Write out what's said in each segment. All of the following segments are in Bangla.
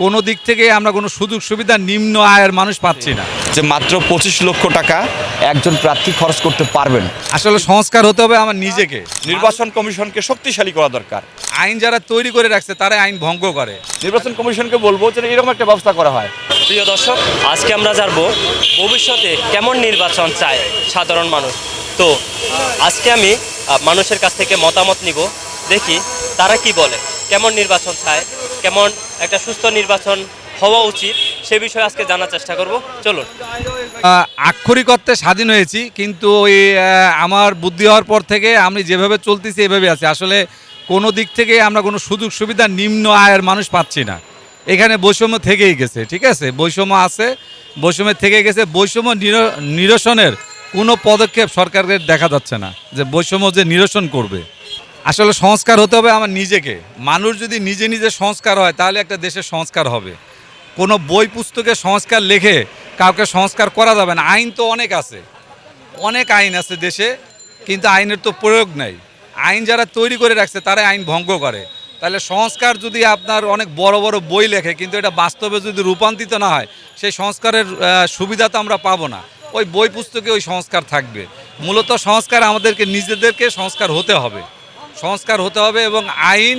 কোনো দিক থেকে আমরা কোনো সুযোগ সুবিধা নিম্ন আয়ের মানুষ পাচ্ছি না। যে মাত্র পঁচিশ লক্ষ টাকা একজন প্রার্থী খরচ করতে পারবেন। আসলে সংস্কার হতে হবে আমার নিজেকে। নির্বাচন কমিশনকে শক্তিশালী করা দরকার। আইন যারা তৈরি করে রাখছে তারা আইন ভঙ্গ করে। নির্বাচন কমিশনকে বলব যে এরকম একটা ব্যবস্থা করা হয়। প্রিয় দর্শক আজকে আমরা জানব ভবিষ্যতে কেমন নির্বাচন চায় সাধারণ মানুষ। তো আজকে আমি মানুষের কাছ থেকে মতামত নিব। দেখি তারা কি বলে, কেমন নির্বাচন চায়, কেমন একটা সুস্থ নির্বাচন হওয়া উচিত, সে বিষয়ে আজকে জানার চেষ্টা করব। চলুন। আক্ষরিক অর্থে স্বাধীন হয়েছি, কিন্তু ওই আমার বুদ্ধি হওয়ার পর থেকে আমি যেভাবে চলতেছি এভাবে আছি। আসলে কোনো দিক থেকে আমরা কোনো সুযোগ সুবিধা নিম্ন আয়ের মানুষ পাচ্ছি না। এখানে বৈষম্য থেকেই গেছে, ঠিক আছে? বৈষম্য আছে, বৈষম্য থেকে গেছে। বৈষম্য নির- নিরসনের কোনো পদক্ষেপ সরকারের দেখা যাচ্ছে না, যে বৈষম্য যে নিরসন করবে। আসলে সংস্কার হতে হবে আমার নিজেকে। মানুষ যদি নিজে নিজে সংস্কার হয়, তাহলে একটা দেশের সংস্কার হবে। কোনো বই, পুস্তকে সংস্কার লেখে কাউকে সংস্কার করা যাবে না। আইন তো অনেক আছে। অনেক আইন আছে দেশে, কিন্তু আইনের তো প্রয়োগ নাই। আইন যারা তৈরি করে রাখছে তারা আইন ভঙ্গ করে। তাহলে সংস্কার যদি আপনার অনেক বড় বড় বই লেখে, কিন্তু এটা বাস্তবে যদি রূপান্তরিত না হয়, সেই সংস্কারের সুবিধা তো আমরা পাবো না। ওই বই, পুস্তকে ওই সংস্কার থাকবে। মূলত সংস্কার আমাদেরকে, নিজেদেরকে সংস্কার হতে হবে। সংস্কার হতে হবে এবং আইন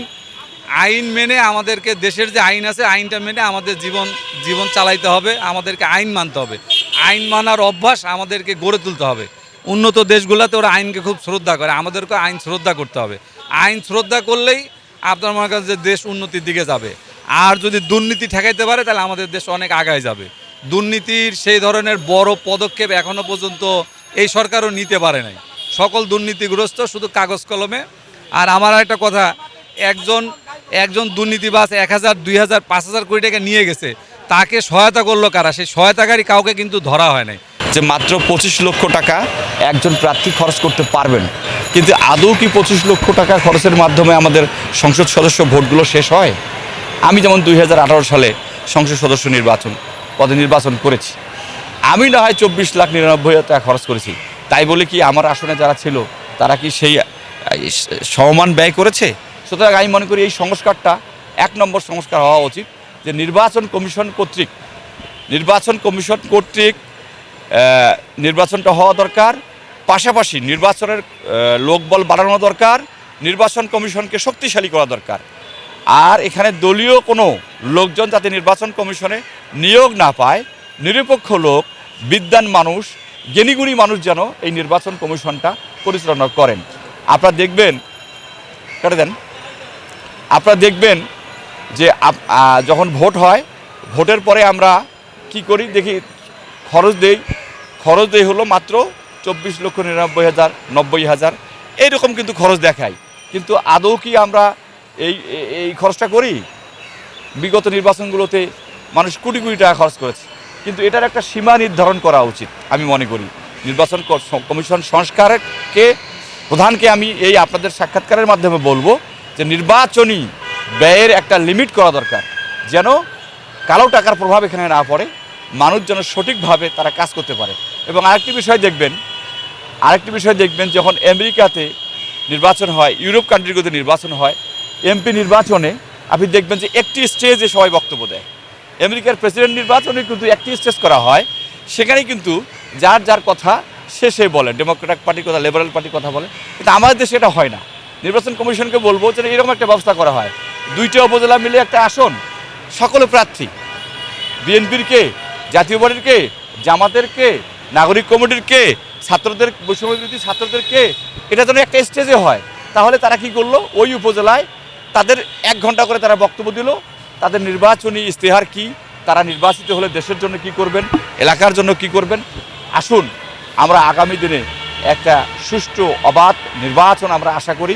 আইন মেনে আমাদেরকে দেশের যে আইন আছে, আইনটা মেনে আমাদের জীবন জীবন চালাইতে হবে, আমাদেরকে আইন মানতে হবে। আইন মানার অভ্যাস আমাদেরকে গড়ে তুলতে হবে। উন্নত দেশগুলোতে ওরা আইনকে খুব শ্রদ্ধা করে আমাদেরকে আইন শ্রদ্ধা করতে হবে। আইন শ্রদ্ধা করলেই আপনার মনে করেন যে দেশ উন্নতির দিকে যাবে। আর যদি দুর্নীতি ঠেকাইতে পারে, তাহলে আমাদের দেশ অনেক আগায় যাবে। দুর্নীতির সেই ধরনের বড় পদক্ষেপ এখনও পর্যন্ত এই সরকারও নিতে পারে নাই। সকল দুর্নীতিগ্রস্ত শুধু কাগজ কলমে আর আমার একটা কথা, একজন একজন দুর্নীতিবাস এক হাজার, দুই হাজার, পাঁচ হাজার কোটি টাকা নিয়ে গেছে, তাকে সহায়তা করল কারা? সেই সহায়তাকারী কাউকে কিন্তু ধরা হয় নাই। যে মাত্র পঁচিশ লক্ষ টাকা একজন প্রার্থী খরচ করতে পারবেন, কিন্তু আদৌ কি পঁচিশ লক্ষ টাকা খরচের মাধ্যমে আমাদের সংসদ সদস্য ভোটগুলো শেষ হয়? আমি যেমন দুই হাজার আঠারো সালে সংসদ সদস্য নির্বাচন, পদে নির্বাচন করেছি, আমি না হয় চব্বিশ লাখ নিরানব্বই হাজার টাকা খরচ করেছি, তাই বলে কি আমার আসনে যারা ছিল, তারা কি সেই সমমান ব্যয় করেছে। সুতরাং আমি মনে করি এই সংস্কারটা এক নম্বর সংস্কার হওয়া উচিত যে নির্বাচন কমিশন কর্তৃক, নির্বাচন কমিশন কর্তৃক নির্বাচনটা হওয়া দরকার। পাশাপাশি নির্বাচনের লোকবল বাড়ানো দরকার। নির্বাচন কমিশনকে শক্তিশালী করা দরকার। আর এখানে দলীয় কোনো লোকজন যাতে নির্বাচন কমিশনে নিয়োগ না পায়, নিরপেক্ষ লোক, বিদ্যান মানুষ, জ্ঞানীগুণী মানুষ যেন এই নির্বাচন কমিশনটা পরিচালনা করেন। আপনারা দেখবেন, কেটে দেন। আপনারা দেখবেন যে যখন ভোট হয়, ভোটের পরে আমরা কি করি? দেখি, খরচ দেই। খরচ দেই হলো মাত্র চব্বিশ লক্ষ নিরানব্বই হাজার, নব্বই হাজার। এইরকম কিন্তু খরচ দেখাই কিন্তু আদৌ কি আমরা এই, এই- খরচটা করি? বিগত নির্বাচনগুলোতে মানুষ কোটি কোটি টাকা খরচ করেছে। কিন্তু এটার একটা সীমা নির্ধারণ করা উচিত, আমি মনে করি। নির্বাচন কমিশন সংস্কারকে প্রধানকে আমি এই আপনাদের সাক্ষাৎকারের মাধ্যমে বলব যে নির্বাচনী ব্যয়ের একটা লিমিট করা দরকার, যেন কালো টাকার প্রভাব এখানে না পড়ে, মানুষ যেন সঠিকভাবে তারা কাজ করতে পারে। এবং আরেকটি বিষয় দেখবেন, আরেকটি বিষয় দেখবেন, যখন আমেরিকাতে নির্বাচন হয়, ইউরোপ কান্ট্রিগুলোতে নির্বাচন হয়, এমপি নির্বাচনে আপনি দেখবেন যে একটি স্টেজে সবাই বক্তব্য দেয়। আমেরিকার প্রেসিডেন্ট নির্বাচনে কিন্তু একটি স্টেজ করা হয়, সেখানে কিন্তু যার যার কথা সে বলে ডেমোক্রেটিক পার্টির কথা লিবারেল পার্টির কথা বলে কিন্তু আমাদের দেশে এটা হয় না। নির্বাচন কমিশনকে বলব যে এরকম একটা ব্যবস্থা করা হয়। দুইটা উপজেলা মিলে একটা আসন, সকলে প্রার্থী। বিএনপির কে, জাতীয় পার্টির কে, জামাতের কে, নাগরিক কমিটির কে, ছাত্রদের বৈষম্যবিরোধী ছাত্রদের কে, এটা যেন একটা স্টেজে হয়। তাহলে তারা কি করল? ওই উপজেলায় তাদের এক ঘণ্টা করে তারা বক্তব্য দিল। তাদের নির্বাচনী ইস্তেহার কি? তারা নির্বাচিত হলে দেশের জন্য কি করবেন? এলাকার জন্য কি করবেন? আসুন। আমরা আগামী দিনে একটা সুষ্ঠু অবাধ নির্বাচন আমরা আশা করি।